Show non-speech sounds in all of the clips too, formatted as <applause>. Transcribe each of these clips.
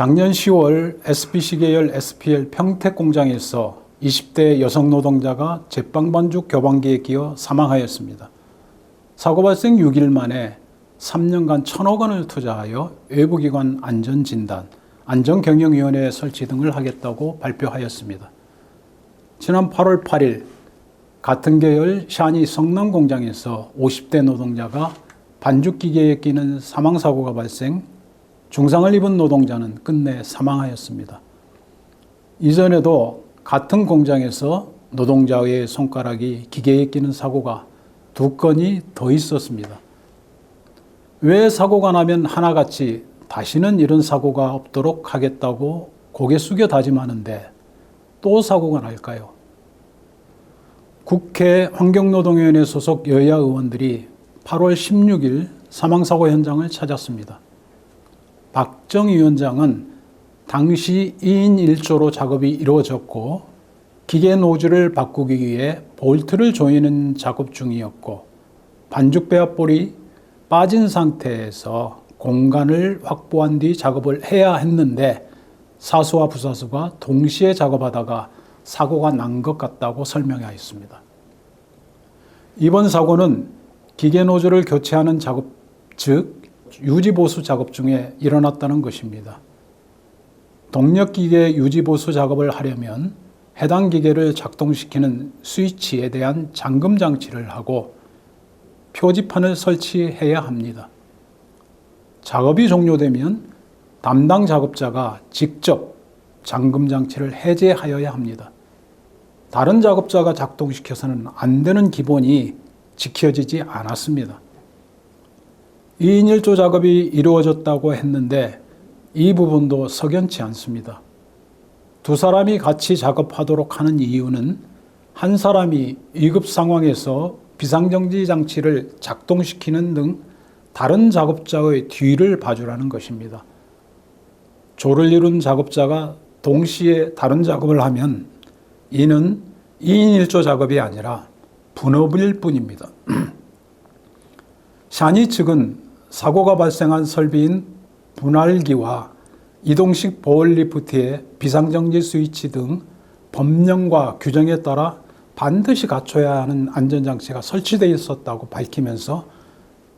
작년 10월 SPC 계열 SPL 평택 공장에서 20대 여성 노동자가 제빵 반죽 교반기에 끼어 사망하였습니다. 사고 발생 6일 만에 3년간 천억 원을 투자하여 외부기관 안전진단, 안전경영위원회 설치 등을 하겠다고 발표하였습니다. 지난 8월 8일 같은 계열 샤니 성남 공장에서 50대 노동자가 반죽기계에 끼는 사망사고가 발생, 중상을 입은 노동자는 끝내 사망하였습니다. 이전에도 같은 공장에서 노동자의 손가락이 기계에 끼는 사고가 두 건이 더 있었습니다. 왜 사고가 나면 하나같이 다시는 이런 사고가 없도록 하겠다고 고개 숙여 다짐하는데 또 사고가 날까요? 국회 환경노동위원회 소속 여야 의원들이 8월 16일 사망사고 현장을 찾았습니다. 박정 위원장은 당시 2인 1조로 작업이 이루어졌고 기계 노즐을 바꾸기 위해 볼트를 조이는 작업 중이었고 반죽 배합볼이 빠진 상태에서 공간을 확보한 뒤 작업을 해야 했는데 사수와 부사수가 동시에 작업하다가 사고가 난 것 같다고 설명하였습니다. 이번 사고는 기계 노즐을 교체하는 작업, 즉 유지보수 작업 중에 일어났다는 것입니다. 동력기계 유지보수 작업을 하려면 해당 기계를 작동시키는 스위치에 대한 잠금 장치를 하고 표지판을 설치해야 합니다. 작업이 종료되면 담당 작업자가 직접 잠금 장치를 해제하여야 합니다. 다른 작업자가 작동시켜서는 안 되는 기본이 지켜지지 않았습니다. 2인 1조 작업이 이루어졌다고 했는데 이 부분도 석연치 않습니다. 두 사람이 같이 작업하도록 하는 이유는 한 사람이 위급 상황에서 비상정지 장치를 작동시키는 등 다른 작업자의 뒤를 봐주라는 것입니다. 조를 이룬 작업자가 동시에 다른 작업을 하면 이는 2인 1조 작업이 아니라 분업일 뿐입니다. <clears throat> 샤니 측은 사고가 발생한 설비인 분할기와 이동식 보월 리프트의 비상정지 스위치 등 법령과 규정에 따라 반드시 갖춰야 하는 안전장치가 설치되어 있었다고 밝히면서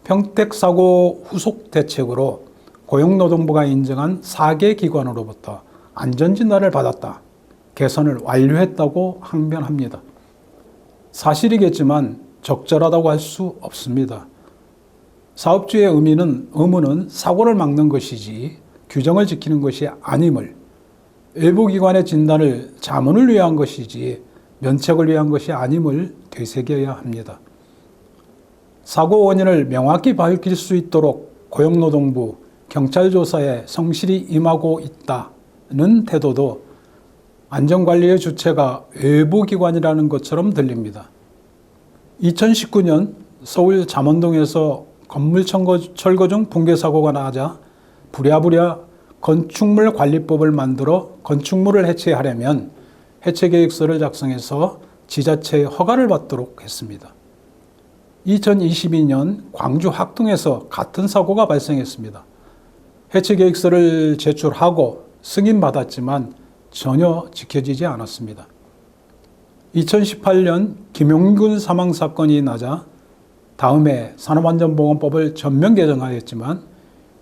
평택 사고 후속 대책으로 고용노동부가 인정한 4개 기관으로부터 안전진단을 받았다. 개선을 완료했다고 항변합니다. 사실이겠지만 적절하다고 할 수 없습니다. 사업주의 의미는 의무는 사고를 막는 것이지 규정을 지키는 것이 아님을 외부 기관의 진단을 자문을 위한 것이지 면책을 위한 것이 아님을 되새겨야 합니다. 사고 원인을 명확히 밝힐 수 있도록 고용노동부 경찰 조사에 성실히 임하고 있다는 태도도 안전관리의 주체가 외부 기관이라는 것처럼 들립니다. 2019년 서울 잠원동에서 건물 철거 중 붕괴 사고가 나자 부랴부랴 건축물 관리법을 만들어 건축물을 해체하려면 해체 계획서를 작성해서 지자체의 허가를 받도록 했습니다. 2022년 광주 학동에서 같은 사고가 발생했습니다. 해체 계획서를 제출하고 승인받았지만 전혀 지켜지지 않았습니다. 2018년 김용균 사망 사건이 나자 다음에 산업안전보건법을 전면 개정하였지만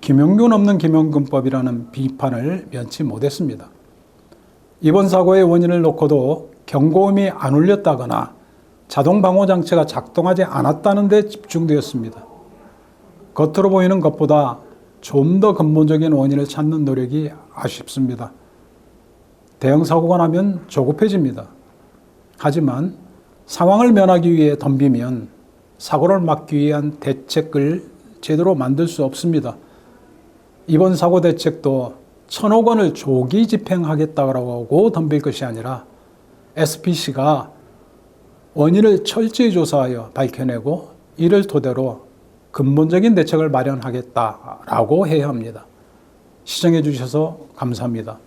김용균 없는 김용균법이라는 비판을 면치 못했습니다. 이번 사고의 원인을 놓고도 경고음이 안 울렸다거나 자동 방호 장치가 작동하지 않았다는 데 집중되었습니다. 겉으로 보이는 것보다 좀 더 근본적인 원인을 찾는 노력이 아쉽습니다. 대형 사고가 나면 조급해집니다. 하지만 상황을 면하기 위해 덤비면 사고를 막기 위한 대책을 제대로 만들 수 없습니다. 이번 사고 대책도 천억 원을 조기 집행하겠다고 덤빌 것이 아니라 SPC가 원인을 철저히 조사하여 밝혀내고 이를 토대로 근본적인 대책을 마련하겠다라고 해야 합니다. 시청해 주셔서 감사합니다.